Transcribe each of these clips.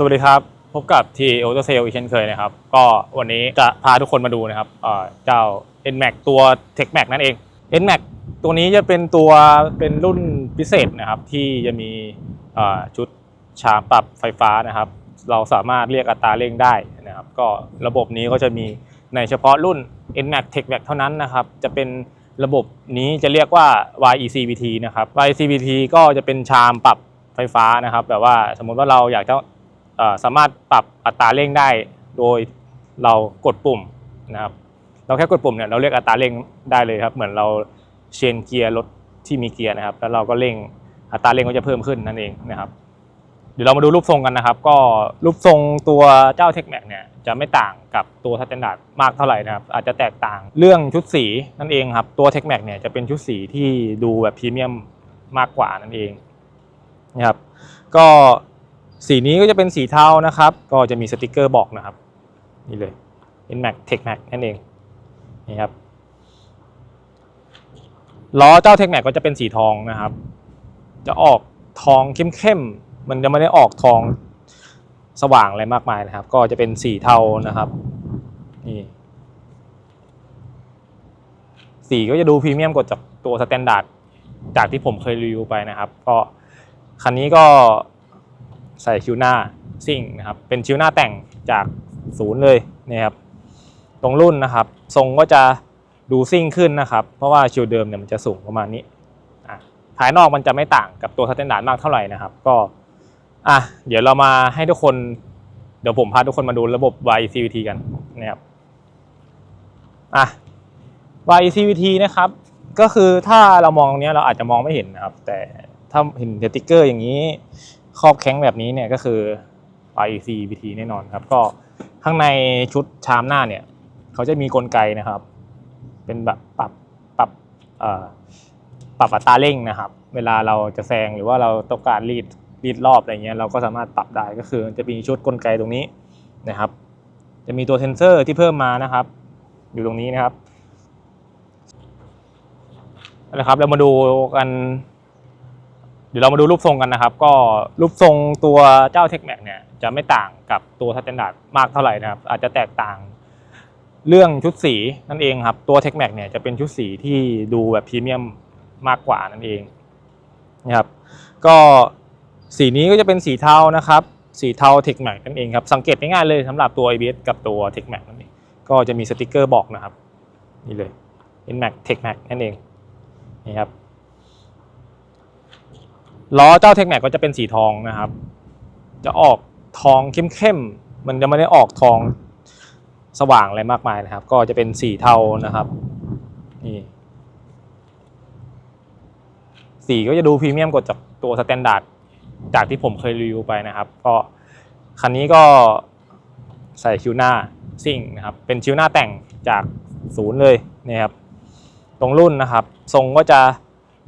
สวัสดีครับ พบกับทีโอ o เซลอีกเช่นเคยนะครับ ก็วันนี้จะพาทุกคนมาดูนะครับเอ่อเจ้า NMAX ตัว TechMax นั่นเอง NMAX ตัวนี้จะเป็นตัวเป็นรุ่นพิเศษนะครับ ที่จะมีชุดชาร์จปรับไฟฟ้านะครับ เราสามารถเรียกอัตราเร่งได้นะครับ ก็ระบบนี้ก็จะมีในเฉพาะรุ่น NMAX TechMax เท่านั้นนะครับ จะเป็นระบบนี้จะเรียกว่า YECVT นะครับ YECVT ก็จะเป็นชามปรับไฟฟ้านะครับ แบบว่าสมมติว่าเราอยากจะ สามารถปรับอัตราเร่งได้ โดยเรากดปุ่มนะครับเราแค่กดปุ่มเนี่ยเราเรียกอัตราเร่งได้เลยครับ เหมือนเราเชนเกียร์รถที่มีเกียร์นะครับ แล้วเราก็เร่งอัตราเร่งก็จะเพิ่มขึ้นนั่นเองนะครับเดี๋ยวเรามาดูรูปทรงกันนะครับ ก็รูปทรงตัวเจ้า t e c h m a x เนี่ยจะไม่ต่างกับตัว s t ต n d า r d มากเท่าไหร่นะครับ อาจจะแตกต่างเรื่องชุดสีนั่นเองครับ ตัว t e c h m a x เนี่ยจะเป็นชุดสีที่ดูแบบพรีเมียมมากกว่านั่นเองนะครับ ก็ สีนี้ก็จะเป็นสีเทานะครับ ก็จะมีสติกเกอร์บอกนะครับ นี่เลย NMAX TechMax นั่นเองนี่ครับล้อเจ้า TechMax ก็จะเป็นสีทองนะครับ จะออกทองเข้มๆมันจะไม่ได้ออกทองสว่างอะไรมากมายนะครับ ก็จะเป็นสีเทานะครับนี่สีก็จะดูพรีเมียมกว่าจากตัวสแตนดาร์ดจากที่ผมเคยรีวิวไปนะครับ ก็คันนี้ก็ ใส่ชิวหน้าซิ่งนะครับเป็นชิวหน้าแต่งจากศูนย์เลยนะครับตรงรุ่นนะครับ ทรงก็จะดูซิ่งขึ้นนะครับ เพราะว่าชิวเดิมเนี่ยมันจะสูงประมาณนี้อะภายนอกมันจะไม่ต่างกับตัวสแตนดาร์ดมากเท่าไหร่นะครับ ก็อะเดี๋ยวเรามาให้ทุกคนเดี๋ยวผมพาทุกคนมาดูระบบ YCVT กันนะครับอะ YCVT นะครับ ก็คือถ้าเรามองตรงนี้เราอาจจะมองไม่เห็นนะครับ แต่ถ้าเห็นสติ๊กเกอร์อย่างนี้ ครอบแข้งแบบนี้เนี่ยก็คือ YCVT แน่นอนครับ ก็ข้างในชุดชามหน้าเนี่ย เขาจะมีกลไกนะครับ เป็นแบบปรับปรับปรับอัตราเร่งนะครับ เวลาเราจะแซงหรือว่าเราต้องการรีดรีดรอบอะไรเงี้ยเราก็สามารถปรับได้ก็คือจะมีชุดกลไกตรงนี้นะครับ จะมีตัวเซนเซอร์ที่เพิ่มมานะครับ อยู่ตรงนี้นะครับนะครับ เรามาดูกัน เดี๋ยวเรามาดูรูปทรงกันนะครับ ก็รูปทรงตัวเจ้า t e c h m a x เนี่ยจะไม่ต่างกับตัว s t ต n d า r d มากเท่าไหร่นะครับ อาจจะแตกต่างเรื่องชุดสีนั่นเองครับ ตัว t e c h m a x เนี่ยจะเป็นชุดสีที่ดูแบบพรีเมียมมากกว่านั่นเองนะครับ ก็สีนี้ก็จะเป็นสีเทานะครับ สีเทา t e c h m a x นั่นเองครับ สังเกตง่ายๆเลยสำหรับตัว ABS กับตัว t e c h m a x นั่นเองก็จะมีสติกเกอร์บอกนะครับ นี่เลย NMAX TechMax นั่นเองนี่ครับ ล้อเจ้า TechMax ก็จะเป็นสีทองนะครับ จะออกทองเข้มๆมันจะไม่ได้ออกทองสว่างอะไรมากมายนะครับ ก็จะเป็นสีเทานะครับนี่สีก็จะดูพรีเมียมกว่าจากตัวสแตนดาร์ดจากที่ผมเคยรีวิวไปนะครับ ก็คันนี้ก็ใส่ชิวหน้าซิ่งนะครับ เป็นชิวหน้าแต่งจากศูนย์เลยนะครับ ตรงรุ่นนะครับ ทรงก็จะ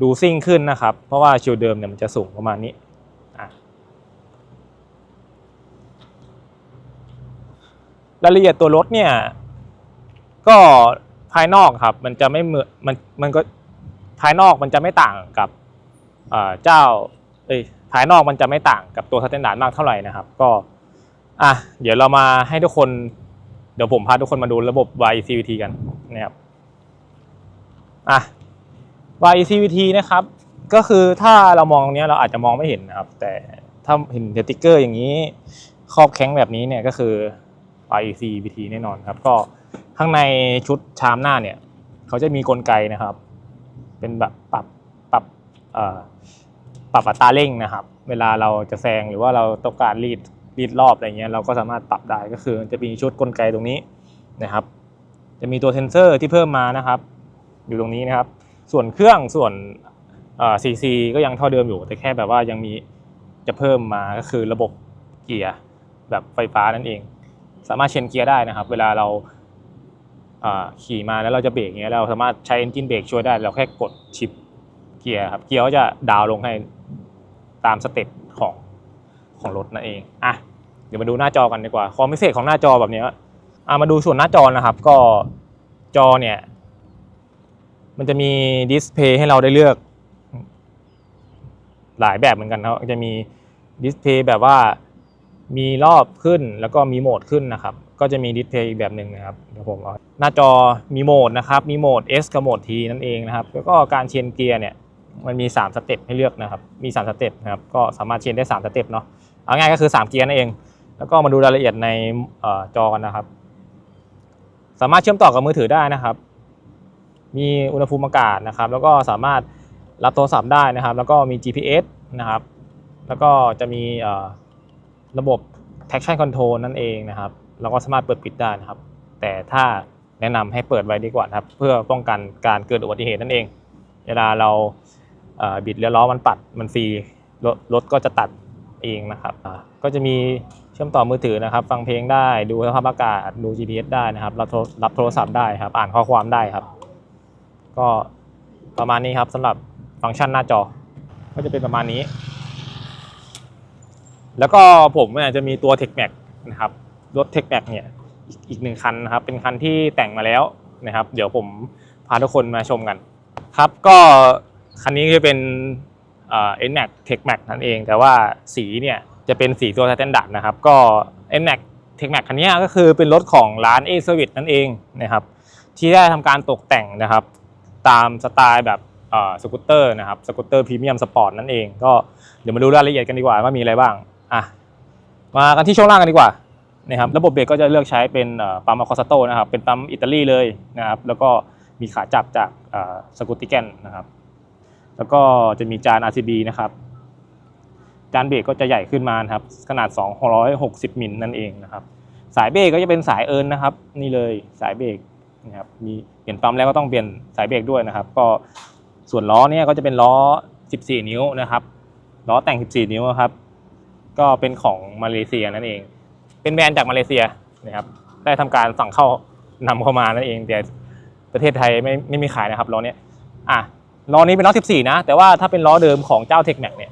ดูซิ่งขึ้นนะครับ เพราะว่าชิวเดิมเนี่ยมันจะสูงประมาณนี้ รายละเอียดตัวรถเนี่ย ก็ภายนอกครับ มันจะไม่เหมือนมันมันก็ภายนอกมันจะไม่ต่างกับเอ่อเจ้าเอ้ยภายนอกมันจะไม่ต่างกับตัวสแตนดาร์ดมากเท่าไหร่นะครับ ก็อะเดี๋ยวเรามาให้ทุกคนเดี๋ยวผมพาทุกคนมาดูระบบ YCVT กันนะครับอะ YCVT นะครับ ก็คือถ้าเรามองตรงนี้เราอาจจะมองไม่เห็นนะครับ แต่ถ้าเห็นสติ๊กเกอร์อย่างนี้ครอบแข้งแบบนี้เนี่ยก็คือ YCVT แน่นอนครับ ก็ข้างในชุดชามหน้าเนี่ย เขาจะมีกลไกนะครับ เป็นแบบปรับปรับปรับอัตราเร่งนะครับ เวลาเราจะแซงหรือว่าเราต้องการรีดรีดรอบอะไรเงี้ยเราก็สามารถปรับได้ก็คือจะมีชุดกลไกตรงนี้นะครับ จะมีตัวเซนเซอร์ที่เพิ่มมานะครับ อยู่ตรงนี้นะครับ ส่วนเครื่องส่วนซีซีก็ยังเท่าเดิมอยู่ แต่แค่แบบว่ายังมีจะเพิ่มมาก็คือระบบเกียร์แบบไฟฟ้านั่นเอง สามารถเชนเกียร์ได้นะครับ เวลาเราขี่มาแล้วเราจะเบรกเงี้ยเราสามารถใช้เอนจินเบรกช่วยได้ เราแค่กดชิปเกียร์ครับ เกียร์ก็จะดาวน์ลงให้ตามสเต็ปของของรถนั่นเองอะเดี๋ยวมาดูหน้าจอกันดีกว่าความพิเศษของหน้าจอแบบนี้อะมาดูส่วนหน้าจอนะครับ ก็จอเนี่ย มันจะมีดิสเพย์ให้เราได้เลือก หลายแบบเหมือนกันครับจะมีดิสเพย์แบบว่ามีรอบขึ้นแล้วก็มีโหมดขึ้นนะครับ ก็จะมีดิสเพย์อีกแบบหนึ่งนะครับเดี๋ยวผมเอาหน้าจอมีโหมดนะครับ มีโหมด S กับโหมด T นั่นเองนะครับ แล้วก็การเชนเกียร์เนี่ยมันมี 3 สเต็ปให้เลือกนะครับ มี 3 สเต็ปนะครับ ก็สามารถเชนได้ 3 สเต็ปเนาะ เอาง่ายก็คือ 3 เกียร์นั่นเอง แล้วก็มาดูรายละเอียดในอจอกันนะครับ สามารถเชื่อมต่อกับมือถือได้นะครับ มีอุณหภูมิอากาศนะครับ แล้วก็สามารถรับโทรศัพท์ได้นะครับ แล้วก็มี GPS นะครับ แล้วก็จะมีระบบ traction control นั่นเองนะครับ แล้วก็สามารถเปิดปิดได้นะครับ แต่ถ้าแนะนำให้เปิดไว้ดีกว่าครับ เพื่อป้องกันการเกิดอุบัติเหตุนั่นเอง เวลาเราบิดแล้วล้อมันปัดมันฟรีรถรถก็จะตัดเองนะครับ ก็จะมีเชื่อมต่อมือถือนะครับ ฟังเพลงได้ ดูสภาพอากาศ ดู GPS ได้นะครับ รับโทรศัพท์ได้ครับ อ่านข้อความได้ครับ ก็ประมาณนี้ครับสำหรับฟังก์ชันหน้าจอ ก็จะเป็นประมาณนี้ แล้วก็ผมเนี่ยจะมีตัว t e c h m a x นะครับรถ t e c h m a x เนี่ยอีกหนึ่งคันนะครับ เป็นคันที่แต่งมาแล้วนะครับ เดี๋ยวผมพาทุกคนมาชมกัน ครับก็คันนี้จะเป็นเอ่อ NMAX Tech Max นั่นเอง แต่ว่าสีเนี่ยจะเป็นสีตัว Standard นะครับ ก็ NMAX Tech Max คันนี้ก็คือเป็นรถของร้าน A Service นั่นเองนะครับ ที่ได้ทำการตกแต่งนะครับ ตามสไตล์แบบสกูตเตอร์นะครับสกูตเตอร์พรีเมียมสปอร์ตนั่นเองก็เดี๋ยวมาดูรายละเอียดกันดีกว่าว่ามีอะไรบ้างอะมากันที่ช่วงล่างกันดีกว่านะครับระบบเบรกก็จะเลือกใช้เป็นปั๊มอะคอสโตนะครับเป็นปั๊มอิตาลีเลยนะครับแล้วก็มีขาจับจากสกูติแกนนะครับแล้วก็จะมีจาน RCB นะครับจานเบรกก็จะใหญ่ขึ้นมานครับขนาด 260มิลนั่นเองนะครับสายเบรกก็จะเป็นสายเอิร์นนะครับนี่เลยสายเบรก นะครับมีเปลี่ยนปั๊มแล้วก็ต้องเปลี่ยนสายเบรกด้วยนะครับ ก็ส่วนล้อเนี่ยก็จะเป็นล้อ 14 นิ้วนะครับล้อแต่ง 14 นิ้วครับ ก็เป็นของมาเลเซียนั่นเอง เป็นแบรนด์จากมาเลเซียนะครับ ได้ทำการสั่งเข้านำเข้ามานั่นเอง แต่ประเทศไทยไม่ไม่มีขายนะครับล้อเนี้ยอะล้อนี้เป็นล้อ 14 นะ แต่ว่าถ้าเป็นล้อเดิมของเจ้า t e c h m a x เนี่ย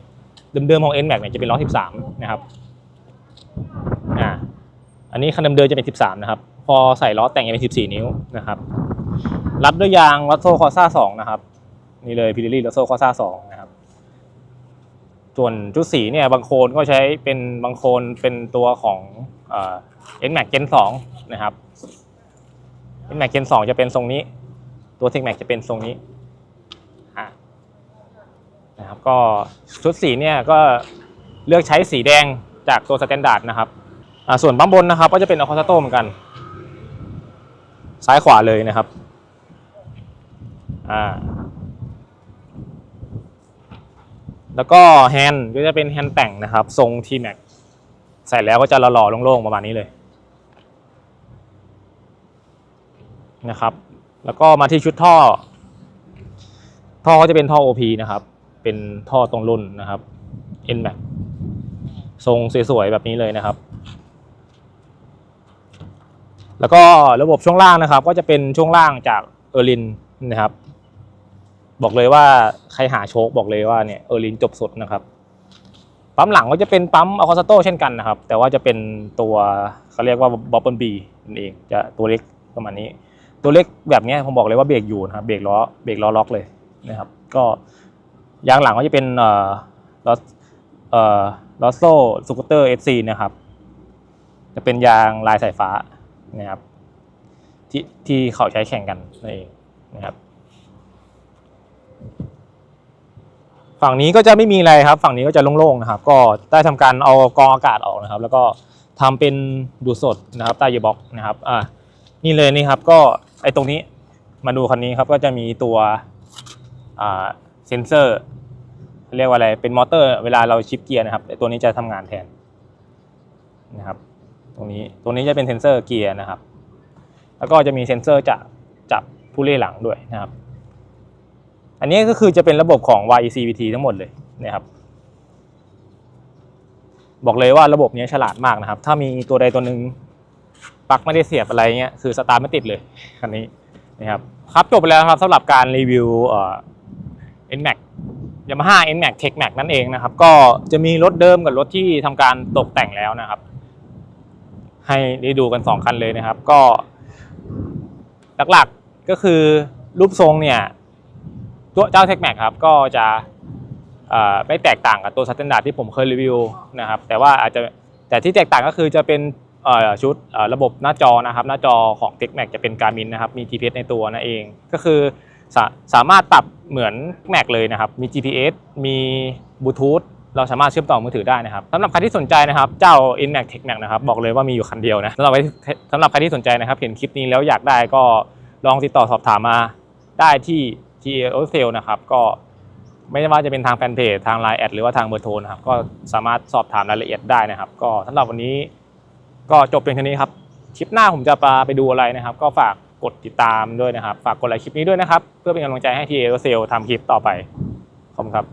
เดิมๆของ n m a x เนี่ยจะเป็นล้อ 13 นะครับอ่าอันนี้คันเดิมๆจะเป็น 13 นะครับ พอใส่ล้อแต่งเป็น14 นิ้วนะครับรับด้วยยางลัสโซคอซ่า2นะครับ นี่เลยพิลิลี่ลัสโซคอซ่า2นะครับ ส่วนชุดสีเนี่ยบางโคนก็ใช้เป็นบางโคนเป็นตัวของเอ่อ NMAX Gen 2นะครับ NMAX Gen 2จะเป็นทรงนี้ ตัว TechMax จะเป็นทรงนี้นะครับก็ชุดสีเนี่ยก็เลือกใช้สีแดงจากตัวสแตนดาร์ดนะครับส่วนปั๊มบนนะครับ ก็จะเป็นอะคอสโตเหมือนกัน ซ้ายขวาเลยนะครับอ่าแล้วก็แฮนด์ก็จะเป็นแฮนด์แต่งนะครับ ทรง T Max ใส่แล้วก็จะหล่อๆโล่งๆประมาณนี้เลยนะครับ แล้วก็มาที่ชุดท่อ ท่อก็จะเป็นท่อ OP นะครับ เป็นท่อตรงรุ่นนะครับ N Max ทรงสวยๆแบบนี้เลยนะครับ แล้วก็ระบบช่วงล่างนะครับ ก็จะเป็นช่วงล่างจากเออรินนะครับ บอกเลยว่าใครหาโชคบอกเลยว่าเนี่ยเออรินจบสุดนะครับปั๊มหลังก็จะเป็นปั๊มอะคอสโตเช่นกันนะครับ แต่ว่าจะเป็นตัวเขาเรียกว่าบอปเปิลบีนั่นเองจะตัวเล็กประมาณนี้ ตัวเล็กแบบนี้ผมบอกเลยว่าเบรกอยู่นะครับเบรกล้อเบรกล้อล็อกเลยนะครับ ก็ยางหลังก็จะเป็นเอ่อลอสเอ่อลอสโซสกูตเตอร์เอซีนะครับ จะเป็นยางลายสายฟ้า นะครับที่ที่เขาใช้แข่งกันนั่นเองนะครับ ฝั่งนี้ก็จะไม่มีอะไรครับ ฝั่งนี้ก็จะโล่งๆนะครับ ก็ได้ทำการเอากรองอากาศออกนะครับ แล้วก็ทำเป็นดูดสดนะครับใต้ยีบ็อกนะครับอ่านี่เลยนี่ครับ ก็ไอตรงนี้มาดูคันนี้ครับก็จะมีตัวอ่าเซนเซอร์ เรียกว่าอะไรเป็นมอเตอร์ เวลาเราชิปเกียร์นะครับไอตัวนี้จะทำงานแทนนะครับ ตรงนี้ตรงนี้จะเป็นเซนเซอร์เกียร์นะครับ แล้วก็จะมีเซนเซอร์จะจับผู้เล่หลังด้วยนะครับ อันนี้ก็คือจะเป็นระบบของ YECVT ทั้งหมดเลยนะครับ บอกเลยว่าระบบนี้ฉลาดมากนะครับ ถ้ามีตัวใดตัวหนึ่งปลั๊กไม่ได้เสียบอะไรเงี้ยคือสตาร์ทไม่ติดเลยคันนี้นะครับครับจบไปแล้วครับสำหรับการรีวิวเอ่อ NMAX Yamaha NMAX Tech Max นั่นเองนะครับ ก็จะมีรถเดิมกับรถที่ทำการตกแต่งแล้วนะครับ ให้ได้ดูกัน 2 คันเลยนะครับ ก็หลักๆก็คือรูปทรงเนี่ยตัวเจ้า Tech Max ครับก็จะไม่แตกต่างกับตัวสแตนดาร์ดที่ผมเคยรีวิวนะครับ แต่ว่าอาจจะแต่ที่แตกต่างก็คือจะเป็นชุดระบบหน้าจอนะครับ หน้าจอของ t e c h m a c จะเป็น Garmin นะครับ มี GPS ในตัวนั่นเอง ก็คือสาสามารถปรับเหมือน Mac เลยนะครับ มี GPS มีบลูทูธ เราสามารถเชื่อมต่อมือถือได้นะครับสำหรับใครที่สนใจนะครับเจ้า InMac Tech Mac นะครับบอกเลยว่ามีอยู่คันเดียวนะสำหรับใครสำหรับใครที่สนใจนะครับเห็นคลิปนี้แล้วอยากได้ก็ลองติดต่อสอบถามมาได้ที่ TA o s a l นะครับก็ไม่ว่าจะเป็นทางแฟนเพจทาง Line แอดหรือว่าทางเบอร์โทรนะครับก็สามารถสอบถามรายละเอียดได้นะครับ ก็สำหรับวันนี้ก็จบเพียงเท่านี้ครับคลิปหน้าผมจะปาไปดูอะไรนะครับ ก็ฝากกดติดตามด้วยนะครับ ฝากกดไลค์คลิปนี้ด้วยนะครับ เพื่อเป็นกำลังใจให้ทีเอเซลทำคลิปต่อไป ขอบคุณครับ